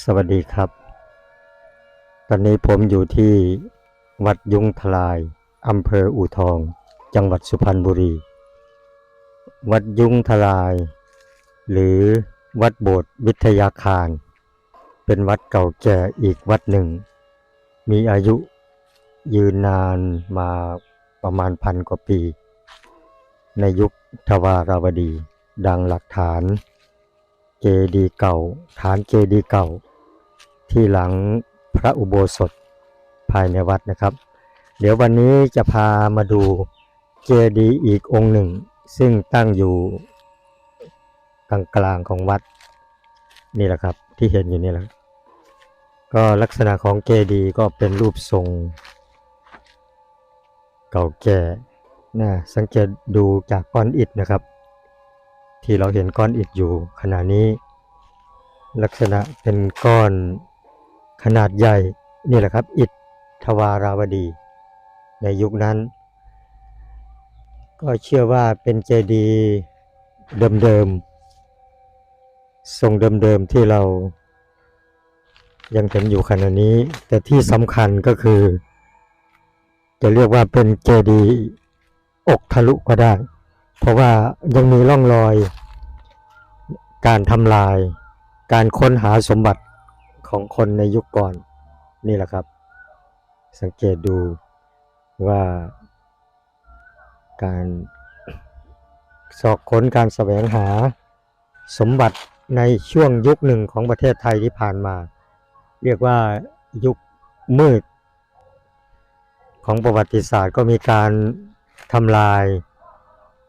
สวัสดีครับ ตอนนี้ผมอยู่ที่วัดยุงทลายอำเภออู่ทอง จังหวัดสุพรรณบุรี วัดยุงทลาย หรือวัดโบสถ์วิทยาคาร เป็นวัดเก่าแก่อีกวัดหนึ่ง มีอายุยืนนานมาประมาณพันกว่าปี ในยุคทวาราวดี ดังหลักฐาน เจดีย์เก่า ฐานเจดีย์เก่า ที่หลังพระอุโบสถภายในวัดนะครับ เดี๋ยววันนี้จะพามาดูเจดีย์อีกองค์หนึ่ง ซึ่งตั้งอยู่กลางกลางๆของวัดนี่แหละครับที่เห็นอยู่นี่แหละก็ลักษณะของเจดีย์ก็เป็นรูปทรง เก่าแก่นะสังเกตดูจากก้อนอิฐนะครับ ที่เราเห็นก้อนอิฐอยู่ขณะนี้ ลักษณะเป็นก้อนขนาดใหญ่นี่แหละครับ อิฐทวาราวดี ในยุคนั้น ก็เชื่อว่าเป็นเจดีย์เดิมๆทรงเดิมๆที่เรายังเห็นอยู่ขณะนี้ แต่ที่สำคัญก็คือ จะเรียกว่าเป็นเจดีย์อกทะลุก็ได้ เพราะว่ายังมีร่องรอย การทำลาย การค้นหาสมบัติของคนในยุคก่อนนี่แหละครับ สังเกตดูว่าการสอกค้นการแสวงหาสมบัติในช่วงยุคหนึ่งของประเทศไทยที่ผ่านมา เรียกว่ายุคมืด ของประวัติศาสตร์ก็มีการทำลาย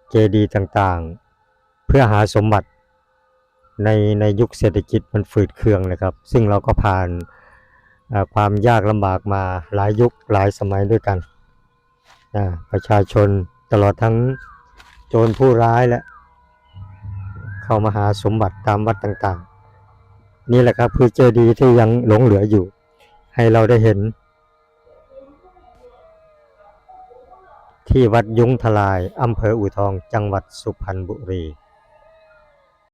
เจดีย์ต่างๆ เพื่อหาสมบัติ ในในยุคเศรษฐกิจมันฝืดเคืองนะครับ ซึ่งเราก็ผ่านความยากลำบากมาหลายยุคหลายสมัยด้วยกันนะประชาชนตลอดทั้งโจรผู้ร้ายและ เข้ามาหาสมบัติตามวัดต่างๆ นี่แหละครับคือเจดีย์ที่ยังหลงเหลืออยู่ ให้เราได้เห็น ที่วัดยุ้งทลายอำเภออู่ทองจังหวัดสุพรรณบุรี